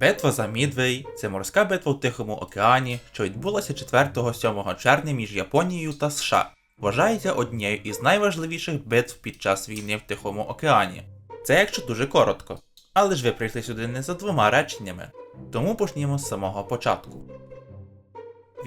Битва за Мідвей це морська битва в Тихому океані, що відбулася 4-7 червня між Японією та США. Вважається однією із найважливіших битв під час війни в Тихому океані. Це якщо дуже коротко. Але ж ви прийшли сюди не за двома реченнями. Тому почнімо з самого початку.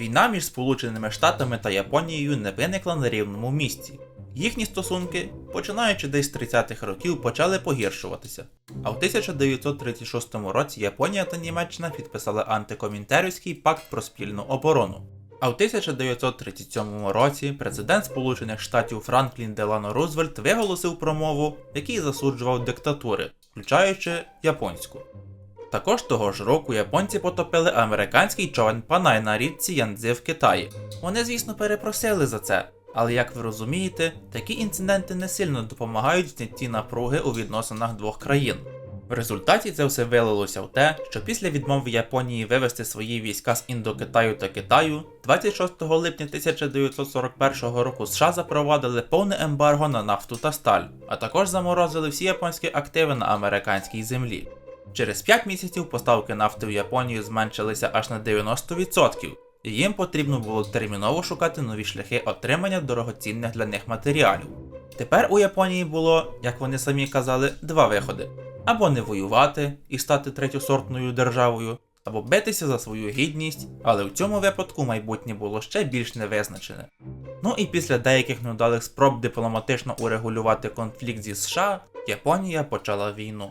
Війна між Сполученими Штатами та Японією не виникла на рівному місці. Їхні стосунки, починаючи десь з 30-х років, почали погіршуватися. А в 1936 році Японія та Німеччина підписали антикомінтерівський пакт про спільну оборону. А в 1937 році президент Сполучених Штатів Франклін Делано Рузвельт виголосив промову, в якій засуджував диктатури, включаючи японську. Також того ж року японці потопили американський човен Панай на річці Янцзи в Китаї. Вони, звісно, перепросили за це, але як ви розумієте, такі інциденти не сильно допомагають в знятті напруги у відносинах двох країн. В результаті це все вилилося в те, що після відмови Японії вивести свої війська з Індокитаю та Китаю, 26 липня 1941 року США запровадили повне ембарго на нафту та сталь, а також заморозили всі японські активи на американській землі. Через 5 місяців поставки нафти в Японію зменшилися аж на 90%, і їм потрібно було терміново шукати нові шляхи отримання дорогоцінних для них матеріалів. Тепер у Японії було, як вони самі казали, два виходи: або не воювати і стати третьосортною державою, або битися за свою гідність, але в цьому випадку майбутнє було ще більш невизначене. Ну і після деяких невдалих спроб дипломатично урегулювати конфлікт зі США, Японія почала війну.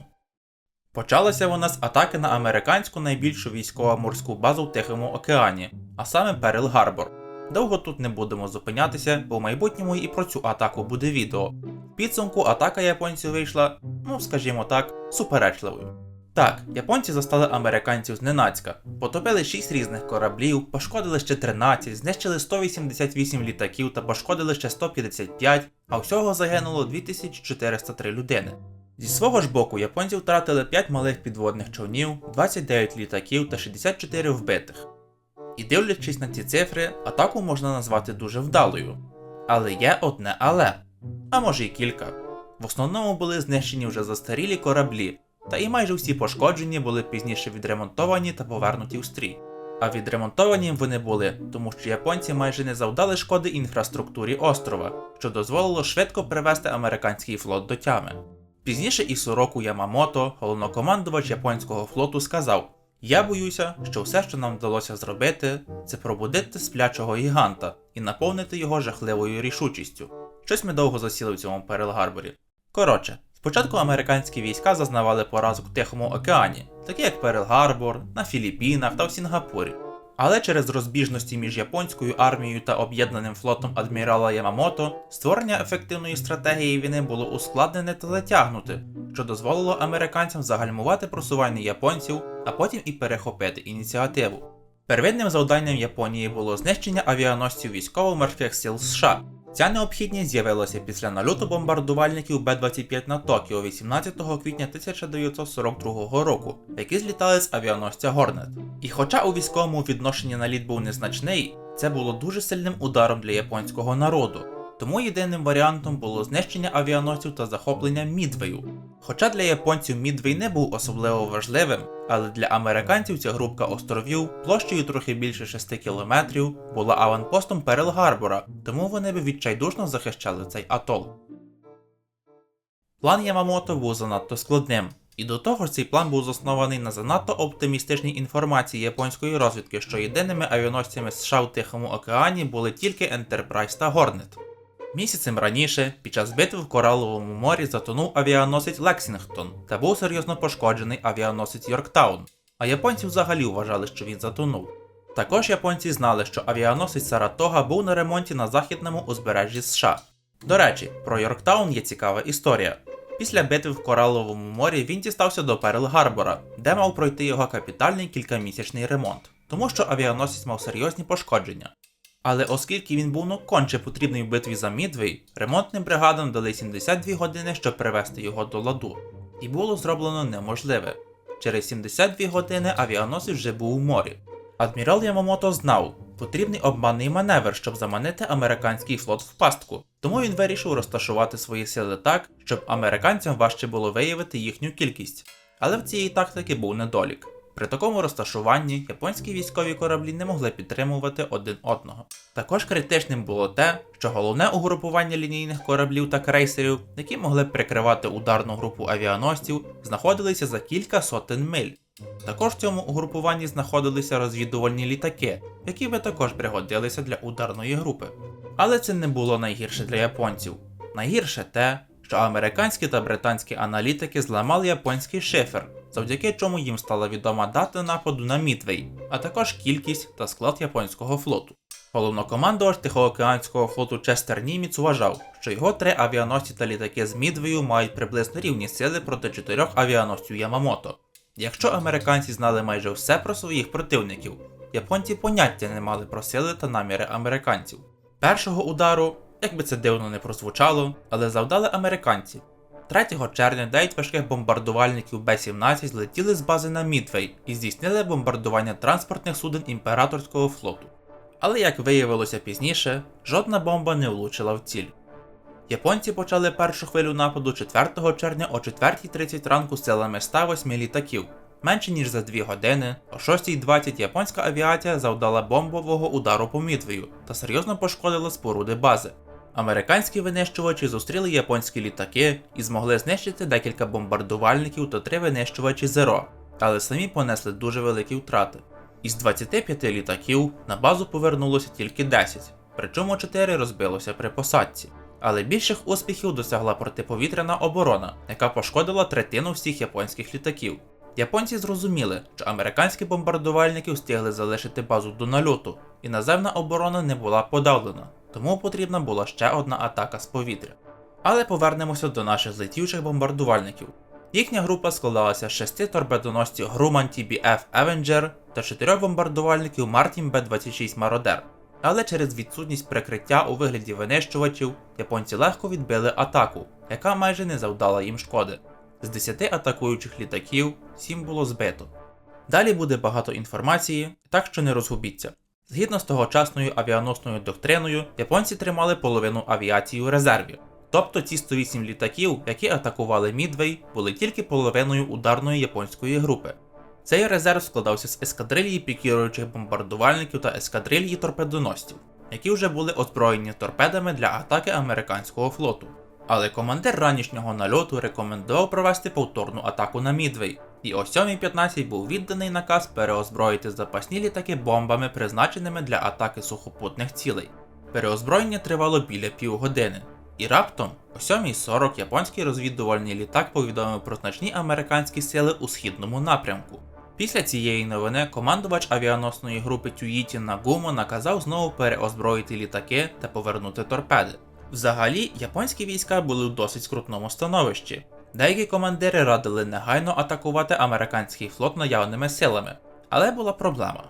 Почалася вона з атаки на американську найбільшу військово-морську базу в Тихому океані, а саме Перл Гарбор. Довго тут не будемо зупинятися, бо в майбутньому і про цю атаку буде відео. В підсумку атака японців вийшла, ну скажімо так, суперечливою. Так, японці застали американців зненацька, потопили 6 різних кораблів, пошкодили ще 13, знищили 188 літаків та пошкодили ще 155, а всього загинуло 2403 людини. Зі свого ж боку, японці втратили 5 малих підводних човнів, 29 літаків та 64 вбитих. І дивлячись на ці цифри, атаку можна назвати дуже вдалою. Але є одне але, а може й кілька. В основному були знищені вже застарілі кораблі, та і майже всі пошкоджені були пізніше відремонтовані та повернуті в стрій. А відремонтовані вони були, тому що японці майже не завдали шкоди інфраструктурі острова, що дозволило швидко привести американський флот до тями. Пізніше Ісуроку Ямамото, головнокомандувач японського флоту, сказав: Я боюся, що все, що нам вдалося зробити, це пробудити сплячого гіганта і наповнити його жахливою рішучістю. Щось ми довго засіли в цьому Перл-Гарборі. Коротше, спочатку американські війська зазнавали поразок в Тихому океані, такі як Перл-Гарбор, на Філіппінах та в Сінгапурі. Але через розбіжності між японською армією та об'єднаним флотом адмірала Ямамото створення ефективної стратегії війни було ускладнене та затягнуте, що дозволило американцям загальмувати просування японців, а потім і перехопити ініціативу. Первинним завданням Японії було знищення авіаносців військово-морських сил США. Ця необхідність з'явилася після нальоту бомбардувальників Б-25 на Токіо 18 квітня 1942 року, які злітали з авіаносця Горнет. І хоча у військовому відношенні наліт був незначний, це було дуже сильним ударом для японського народу. Тому єдиним варіантом було знищення авіаносців та захоплення Мідвею. Хоча для японців Мідвей не був особливо важливим, але для американців ця групка островів площею трохи більше 6 кілометрів була аванпостом Перл Гарбора, тому вони би відчайдушно захищали цей атол. План Ямамото був занадто складним, і до того ж цей план був заснований на занадто оптимістичній інформації японської розвідки, що єдиними авіаносцями США в Тихому океані були тільки Enterprise та Hornet. Місяцем раніше, під час битви в Кораловому морі затонув авіаносець Лексінгтон та був серйозно пошкоджений авіаносець Йорктаун, а японці взагалі вважали, що він затонув. Також японці знали, що авіаносець Саратога був на ремонті на західному узбережжі США. До речі, про Йорктаун є цікава історія. Після битви в Кораловому морі він дістався до Перл Гарбора, де мав пройти його капітальний кількамісячний ремонт, тому що авіаносець мав серйозні пошкодження. Але оскільки він був ну конче потрібний в битві за Мідвей, ремонтним бригадам дали 72 години, щоб привести його до ладу. І було зроблено неможливе. Через 72 години авіаносець вже був у морі. Адмірал Ямамото знав, потрібний обманний маневр, щоб заманити американський флот в пастку. Тому він вирішив розташувати свої сили так, щоб американцям важче було виявити їхню кількість. Але в цієї тактики був недолік. При такому розташуванні японські військові кораблі не могли підтримувати один одного. Також критичним було те, що головне угрупування лінійних кораблів та крейсерів, які могли прикривати ударну групу авіаносців, знаходилися за кілька сотень миль. Також в цьому угрупуванні знаходилися розвідувальні літаки, які би також пригодилися для ударної групи. Але це не було найгірше для японців. Найгірше те, що американські та британські аналітики зламали японський шифер, завдяки чому їм стала відома дата нападу на Мідвей, а також кількість та склад японського флоту. Головнокомандувач Тихоокеанського флоту Честер Німіц вважав, що його три авіаносці та літаки з Мідвею мають приблизно рівні сили проти чотирьох авіаносців Ямамото. Якщо американці знали майже все про своїх противників, японці поняття не мали про сили та наміри американців. Першого удару, як би це дивно не прозвучало, але завдали американці. 3 червня 9 важких бомбардувальників Б-17 злетіли з бази на Мідвей і здійснили бомбардування транспортних суден імператорського флоту. Але як виявилося пізніше, жодна бомба не влучила в ціль. Японці почали першу хвилю нападу 4 червня о 4.30 ранку силами 108 літаків. Менше ніж за 2 години, о 6.20 японська авіація завдала бомбового удару по Мідвею та серйозно пошкодила споруди бази. Американські винищувачі зустріли японські літаки і змогли знищити декілька бомбардувальників та три винищувачі Зеро, але самі понесли дуже великі втрати. Із 25 літаків на базу повернулося тільки 10, причому 4 розбилося при посадці. Але більших успіхів досягла протиповітряна оборона, яка пошкодила третину всіх японських літаків. Японці зрозуміли, що американські бомбардувальники встигли залишити базу до нальоту, і наземна оборона не була подавлена, тому потрібна була ще одна атака з повітря. Але повернемося до наших злетівчих бомбардувальників. Їхня група складалася з шести торпедоносців Grumman TBF Avenger та чотирьох бомбардувальників Martin B-26 Marauder. Але через відсутність прикриття у вигляді винищувачів японці легко відбили атаку, яка майже не завдала їм шкоди. З 10 атакуючих літаків 7 було збито. Далі буде багато інформації, так що не розгубіться. Згідно з тогочасною авіаносною доктриною, японці тримали половину авіації у резерві. Тобто ті 108 літаків, які атакували Мідвей, були тільки половиною ударної японської групи. Цей резерв складався з ескадрильї пікіруючих бомбардувальників та ескадрильї торпедоносців, які вже були озброєні торпедами для атаки американського флоту. Але командир ранішнього нальоту рекомендував провести повторну атаку на Мідвей, і о 7.15 був відданий наказ переозброїти запасні літаки бомбами, призначеними для атаки сухопутних цілей. Переозброєння тривало біля півгодини, і раптом о 7.40 японський розвідувальний літак повідомив про значні американські сили у східному напрямку. Після цієї новини командувач авіаносної групи Тюїті Нагумо наказав знову переозброїти літаки та повернути торпеди. Взагалі, японські війська були в досить скрутному становищі. Деякі командири радили негайно атакувати американський флот наявними силами, але була проблема.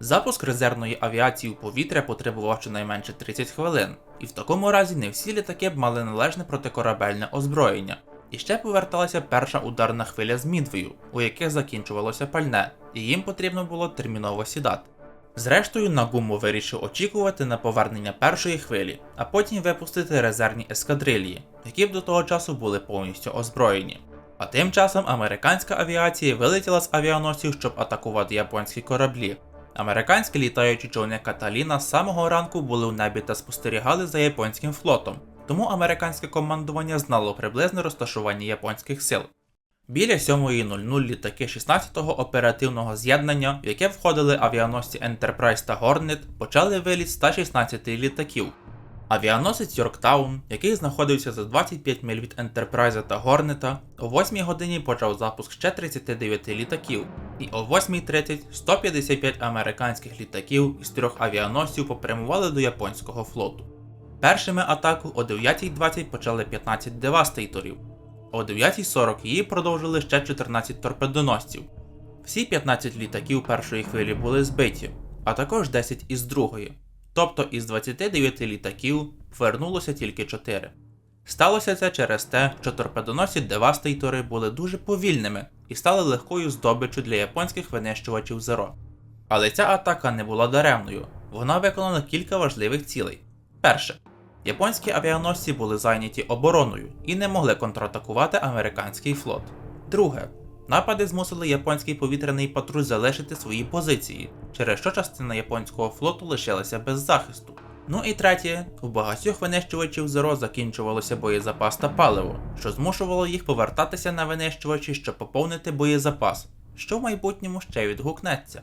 Запуск резервної авіації у повітря потребував щонайменше 30 хвилин, і в такому разі не всі літаки б мали належне протикорабельне озброєння. І ще поверталася перша ударна хвиля з Мідвею, у яких закінчувалося пальне, і їм потрібно було терміново сідати. Зрештою, Нагумо вирішив очікувати на повернення першої хвилі, а потім випустити резервні ескадрильї, які б до того часу були повністю озброєні. А тим часом американська авіація вилетіла з авіаносців, щоб атакувати японські кораблі. Американські літаючі човни Каталіна з самого ранку були в небі та спостерігали за японським флотом, тому американське командування знало приблизне розташування японських сил. Біля 7.00 літаки 16-го оперативного з'єднання, в яке входили авіаносці Enterprise та Hornet, почали виліт 116 літаків. Авіаносець Йорктаун, який знаходився за 25 миль від Enterprise та Hornet, о 8 годині почав запуск ще 39 літаків, і о 8.30 155 американських літаків із трьох авіаносців попрямували до японського флоту. Першими атаку о 9.20 почали 15 девастейторів, о 9.40 її продовжили ще 14 торпедоносців. Всі 15 літаків першої хвилі були збиті, а також 10 із другої. Тобто із 29 літаків повернулося тільки 4. Сталося це через те, що торпедоносці девастейтори були дуже повільними і стали легкою здобиччю для японських винищувачів Зеро. Але ця атака не була даремною, вона виконала кілька важливих цілей. Перше, японські авіаносці були зайняті обороною і не могли контратакувати американський флот. Друге, Напади змусили японський повітряний патруль залишити свої позиції, через що частина японського флоту лишилася без захисту. Ну і третє, у багатьох винищувачів Zero закінчувалося боєзапас та паливо, що змушувало їх повертатися на винищувачі, щоб поповнити боєзапас, що в майбутньому ще відгукнеться.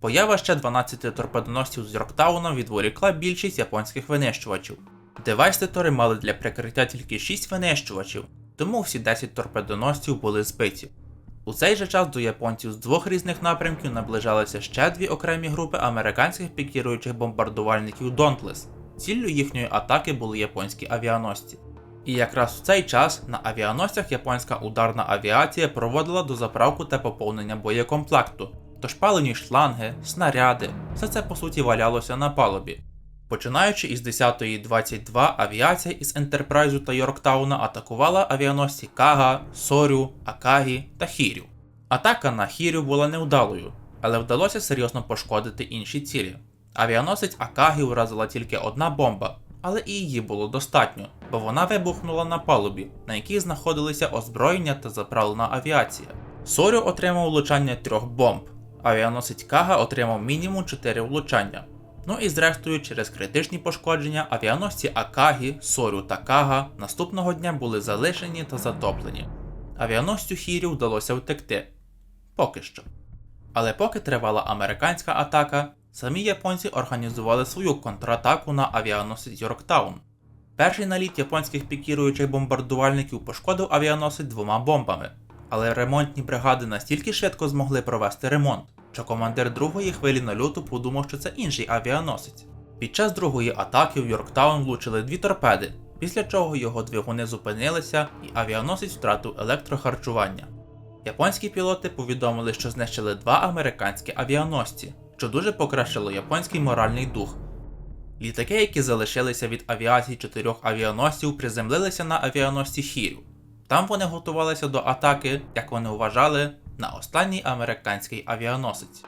Поява ще 12 торпедоносців з Йорктауна відволікла більшість японських винищувачів. Девайститори мали для прикриття тільки 6 винищувачів, тому всі 10 торпедоносців були збиті. У цей же час до японців з двох різних напрямків наближалися ще дві окремі групи американських пікіруючих бомбардувальників Dauntless. Ціллю їхньої атаки були японські авіаносці. І якраз в цей час на авіаносцях японська ударна авіація проводила дозаправку та поповнення боєкомплекту, тож палені шланги, снаряди, все це по суті валялося на палубі. Починаючи із 10.22, авіація із Ентерпрайзу та Йорктауна атакувала авіаносці Кага, Сорю, Акагі та Хірю. Атака на Хірю була невдалою, але вдалося серйозно пошкодити інші цілі. Авіаносець Акагі вразила тільки одна бомба, але і її було достатньо, бо вона вибухнула на палубі, на якій знаходилися озброєння та заправлена авіація. Сорю отримав влучання трьох бомб. Авіаносець Кага отримав мінімум 4 влучання. Ну і зрештою, через критичні пошкодження авіаносці Акагі, Сорю та Кага наступного дня були залишені та затоплені. Авіаносцю Хірю вдалося втекти. Поки що. Але поки тривала американська атака, самі японці організували свою контратаку на авіаносець Йорктаун. Перший наліт японських пікіруючих бомбардувальників пошкодив авіаносець двома бомбами, але ремонтні бригади настільки швидко змогли провести ремонт, що командир другої хвилі нальоту подумав, що це інший авіаносець. Під час другої атаки в Йорктаун влучили дві торпеди, після чого його двигуни зупинилися і авіаносець втратив електрохарчування. Японські пілоти повідомили, що знищили два американські авіаносці, що дуже покращило японський моральний дух. Літаки, які залишилися від авіації чотирьох авіаносців, приземлилися на авіаносці Хірю. Там вони готувалися до атаки, як вони вважали, на останній американський авіаносець.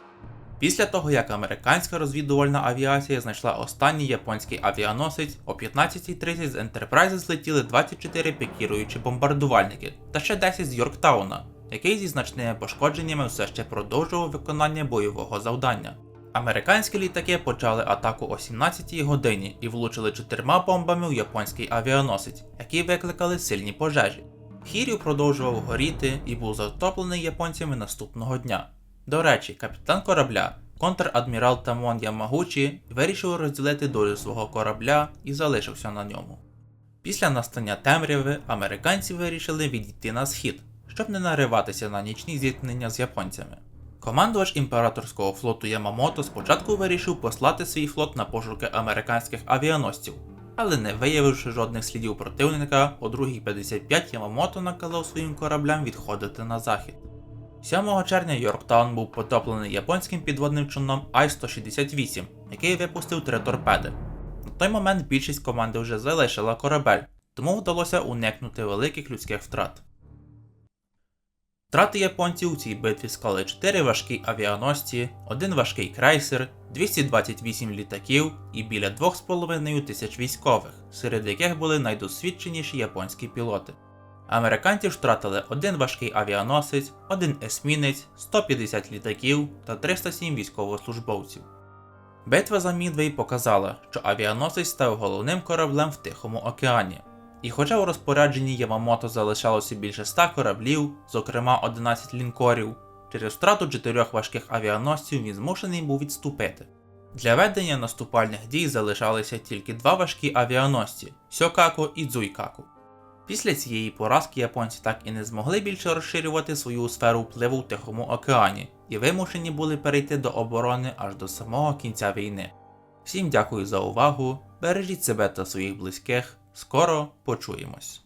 Після того, як американська розвідувальна авіація знайшла останній японський авіаносець, о 15.30 з Ентерпрайзи злетіли 24 пікіруючі бомбардувальники та ще 10 з Йорктауна, який зі значними пошкодженнями все ще продовжував виконання бойового завдання. Американські літаки почали атаку о 17 годині і влучили чотирма бомбами в японський авіаносець, які викликали сильні пожежі. Хірю продовжував горіти і був затоплений японцями наступного дня. До речі, капітан корабля, контр-адмірал Тамон Ямагучі, вирішив розділити долю свого корабля і залишився на ньому. Після настання темряви американці вирішили відійти на схід, щоб не нариватися на нічні зіткнення з японцями. Командувач імператорського флоту Ямамото спочатку вирішив послати свій флот на пошуки американських авіаносців, але не виявивши жодних слідів противника, о 2.55 Ямамото наказав своїм кораблям відходити на захід. 7 червня Йорктаун був потоплений японським підводним човном Ай-168, який випустив три торпеди. На той момент більшість команди вже залишила корабель, тому вдалося уникнути великих людських втрат. Втрати японців у цій битві склали 4 важкі авіаносці, 1 важкий крейсер, 228 літаків і біля 2,5 тисяч військових, серед яких були найдосвідченіші японські пілоти. Американці втратили один важкий авіаносець, один есмінець, 150 літаків та 307 військовослужбовців. Битва за Мідвей показала, що авіаносець став головним кораблем в Тихому океані. І хоча у розпорядженні Ямамото залишалося більше 100 кораблів, зокрема 11 лінкорів, через втрату чотирьох важких авіаносців він змушений був відступити. Для ведення наступальних дій залишалися тільки два важкі авіаносці Сьокако і Дзуйкаку. Після цієї поразки японці так і не змогли більше розширювати свою сферу впливу в Тихому океані і вимушені були перейти до оборони аж до самого кінця війни. Всім дякую за увагу, бережіть себе та своїх близьких, скоро почуємось.